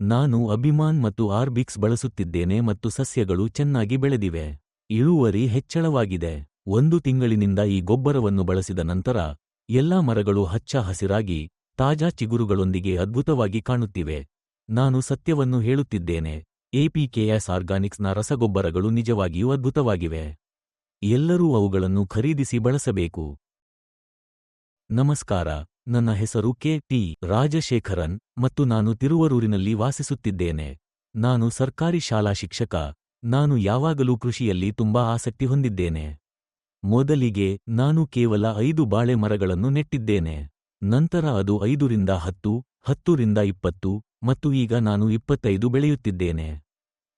ನಾನು ಅಭಿಮಾನ್ ಮತ್ತು ಆರ್ಬಿಕ್ಸ್ ಬಳಸುತ್ತಿದ್ದೇನೆ ಮತ್ತು ಸಸ್ಯಗಳು ಚೆನ್ನಾಗಿ ಬೆಳೆದಿವೆ. ಇಳುವರಿ ಹೆಚ್ಚಳವಾಗಿದೆ. ಒಂದು ತಿಂಗಳಿನಿಂದ ಈ ಗೊಬ್ಬರವನ್ನು ಬಳಸಿದ ನಂತರ, ಎಲ್ಲಾ ಮರಗಳು ಹಚ್ಚ ಹಸಿರಾಗಿ, ತಾಜಾ ಚಿಗುರುಗಳೊಂದಿಗೆ ಅದ್ಭುತವಾಗಿ ಕಾಣುತ್ತಿವೆ. ನಾನು ಸತ್ಯವನ್ನು ಹೇಳುತ್ತಿದ್ದೇನೆ. ಎಪಿಕೆಎಸ್ ಆರ್ಗಾನಿಕ್ಸ್ನ ರಸಗೊಬ್ಬರಗಳು ನಿಜವಾಗಿಯೂ ಅದ್ಭುತವಾಗಿವೆ. ಎಲ್ಲರೂ ಅವುಗಳನ್ನು ಖರೀದಿಸಿ ಬಳಸಬೇಕು. ನಮಸ್ಕಾರ. ನನ್ನ ಹೆಸರು ಕೆ. ಟಿ. ರಾಜಶೇಖರನ್ ಮತ್ತು ನಾನು ತಿರುವರೂರಿನಲ್ಲಿ ವಾಸಿಸುತ್ತಿದ್ದೇನೆ. ನಾನು ಸರ್ಕಾರಿ ಶಾಲಾ ಶಿಕ್ಷಕ. ನಾನು ಯಾವಾಗಲೂ ಕೃಷಿಯಲ್ಲಿ ತುಂಬಾ ಆಸಕ್ತಿ ಹೊಂದಿದ್ದೇನೆ. ಮೊದಲಿಗೆ ನಾನು ಕೇವಲ ಐದು ಬಾಳೆ ಮರಗಳನ್ನು ನೆಟ್ಟಿದ್ದೇನೆ. ನಂತರ ಅದು ಐದರಿಂದ ಹತ್ತು, ಹತ್ತರಿಂದ ಇಪ್ಪತ್ತು ಮತ್ತು ಈಗ ನಾನು ಇಪ್ಪತ್ತೈದು ಬೆಳೆಯುತ್ತಿದ್ದೇನೆ.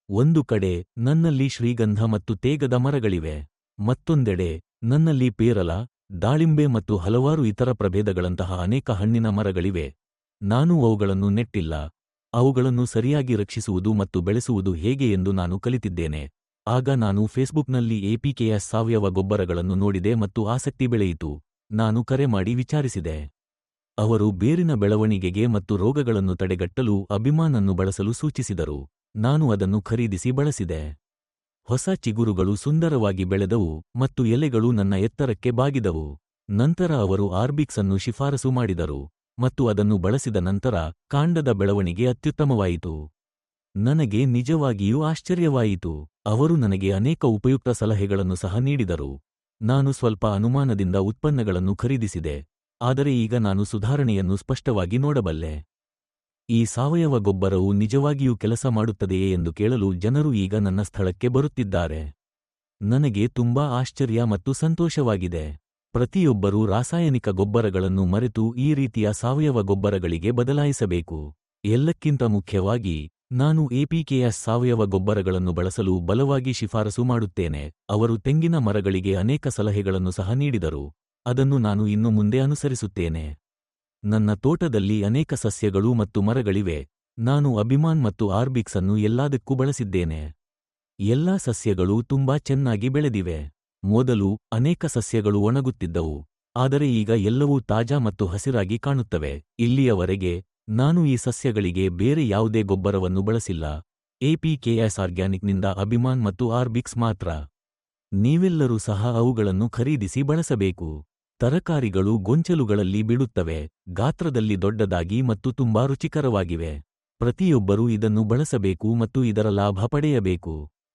ಒಂದು ಕಡೆ ನನ್ನಲ್ಲಿ ಶ್ರೀಗಂಧ ಮತ್ತು ತೇಗದ ಮರಗಳಿವೆ. ಮತ್ತೊಂದೆಡೆ ನನ್ನಲ್ಲಿ ಪೇರಲ ದಾಳಿಂಬೆ ಮತ್ತು ಹಲವಾರು ಇತರ ಪ್ರಭೇದಗಳಂತಹ ಅನೇಕ ಹಣ್ಣಿನ ಮರಗಳಿವೆ. ನಾನು ಅವುಗಳನ್ನು ನೆಟ್ಟಿಲ್ಲ. ಅವುಗಳನ್ನು ಸರಿಯಾಗಿ ರಕ್ಷಿಸುವುದು ಮತ್ತು ಬೆಳೆಸುವುದು ಹೇಗೆ ಎಂದು ನಾನು ಕಲಿತಿದ್ದೇನೆ. ಆಗ ನಾನು ಫೇಸ್ಬುಕ್ನಲ್ಲಿ ಎಪಿಕೆಯ ಸಾವಯವ ಗೊಬ್ಬರಗಳನ್ನು ನೋಡಿದೆ ಮತ್ತು ಆಸಕ್ತಿ ಬೆಳೆಯಿತು. ನಾನು ಕರೆ ಮಾಡಿ ವಿಚಾರಿಸಿದೆ. ಅವರು ಬೇರಿನ ಬೆಳವಣಿಗೆಗೆ ಮತ್ತು ರೋಗಗಳನ್ನು ತಡೆಗಟ್ಟಲು ಅಭಿಮಾನನ್ನು ಬಳಸಲು ಸೂಚಿಸಿದರು. ನಾನು ಅದನ್ನು ಖರೀದಿಸಿ ಬಳಸಿದೆ. ಹೊಸ ಚಿಗುರುಗಳು ಸುಂದರವಾಗಿ ಬೆಳೆದವು ಮತ್ತು ಎಲೆಗಳು ನನ್ನ ಎತ್ತರಕ್ಕೆ ಬಾಗಿದವು. ನಂತರ ಅವರು ಆರ್ಬಿಕ್ಸ್ ಅನ್ನು ಶಿಫಾರಸು ಮಾಡಿದರು ಮತ್ತು ಅದನ್ನು ಬಳಸಿದ ನಂತರ ಕಾಂಡದ ಬೆಳವಣಿಗೆ ಅತ್ಯುತ್ತಮವಾಯಿತು. ನನಗೆ ನಿಜವಾಗಿಯೂ ಆಶ್ಚರ್ಯವಾಯಿತು. ಅವರು ನನಗೆ ಅನೇಕ ಉಪಯುಕ್ತ ಸಲಹೆಗಳನ್ನು ಸಹ ನೀಡಿದರು. ನಾನು ಸ್ವಲ್ಪ ಅನುಮಾನದಿಂದ ಉತ್ಪನ್ನಗಳನ್ನು ಖರೀದಿಸಿದೆ, ಆದರೆ ಈಗ ನಾನು ಸುಧಾರಣೆಯನ್ನು ಸ್ಪಷ್ಟವಾಗಿ ನೋಡಬಲ್ಲೆ. ಈ ಸಾವಯವ ಗೊಬ್ಬರವು ನಿಜವಾಗಿಯೂ ಕೆಲಸ ಮಾಡುತ್ತದೆಯೇ ಎಂದು ಕೇಳಲು ಜನರು ಈಗ ನನ್ನ ಸ್ಥಳಕ್ಕೆ ಬರುತ್ತಿದ್ದಾರೆ. ನನಗೆ ತುಂಬಾ ಆಶ್ಚರ್ಯ ಮತ್ತು ಸಂತೋಷವಾಗಿದೆ. ಪ್ರತಿಯೊಬ್ಬರೂ ರಾಸಾಯನಿಕ ಗೊಬ್ಬರಗಳನ್ನು ಮರೆತು ಈ ರೀತಿಯ ಸಾವಯವ ಗೊಬ್ಬರಗಳಿಗೆ ಬದಲಾಯಿಸಬೇಕು. ಎಲ್ಲಕ್ಕಿಂತ ಮುಖ್ಯವಾಗಿ, ನಾನು ಎಪಿಕೆಯ ಸಾವಯವ ಗೊಬ್ಬರಗಳನ್ನು ಬಳಸಲು ಬಲವಾಗಿ ಶಿಫಾರಸು ಮಾಡುತ್ತೇನೆ. ಅವರು ತೆಂಗಿನ ಮರಗಳಿಗೆ ಅನೇಕ ಸಲಹೆಗಳನ್ನು ಸಹ ನೀಡಿದರು. ಅದನ್ನು ನಾನು ಇನ್ನು ಮುಂದೆ ಅನುಸರಿಸುತ್ತೇನೆ. ನನ್ನ ತೋಟದಲ್ಲಿ ಅನೇಕ ಸಸ್ಯಗಳು ಮತ್ತು ಮರಗಳಿವೆ. ನಾನು ಅಭಿಮಾನ್ ಮತ್ತು ಆರ್ಬಿಕ್ಸ್ ಅನ್ನು ಎಲ್ಲದಕ್ಕೂ ಬಳಸಿದ್ದೇನೆ. ಎಲ್ಲಾ ಸಸ್ಯಗಳು ತುಂಬಾ ಚೆನ್ನಾಗಿ ಬೆಳೆದಿವೆ. ಮೊದಲು ಅನೇಕ ಸಸ್ಯಗಳು ಒಣಗುತ್ತಿದ್ದವು. ಆದರೆ ಈಗ ಎಲ್ಲವೂ ತಾಜಾ ಮತ್ತು ಹಸಿರಾಗಿ ಕಾಣುತ್ತವೆ. ಇಲ್ಲಿಯವರೆಗೆ ನಾನು ಈ ಸಸ್ಯಗಳಿಗೆ ಬೇರೆ ಯಾವುದೇ ಗೊಬ್ಬರವನ್ನು ಬಳಸಿಲ್ಲ. ಎಪಿಕೆಎಸ್ ಆರ್ಗ್ಯಾನಿಕ್ನಿಂದ ಅಭಿಮಾನ್ ಮತ್ತು ಆರ್ಬಿಕ್ಸ್ ಮಾತ್ರ. ನೀವೆಲ್ಲರೂ ಸಹ ಅವುಗಳನ್ನು ಖರೀದಿಸಿ ಬಳಸಬೇಕು. ತರಕಾರಿಗಳು ಗೊಂಚಲುಗಳಲ್ಲಿ ಬೀಳುತ್ತವೆ, ಗಾತ್ರದಲ್ಲಿ ದೊಡ್ಡದಾಗಿ ಮತ್ತು ತುಂಬಾ ರುಚಿಕರವಾಗಿವೆ. ಪ್ರತಿಯೊಬ್ಬರೂ ಇದನ್ನು ಬಳಸಬೇಕು ಮತ್ತು ಇದರ ಲಾಭ ಪಡೆಯಬೇಕು.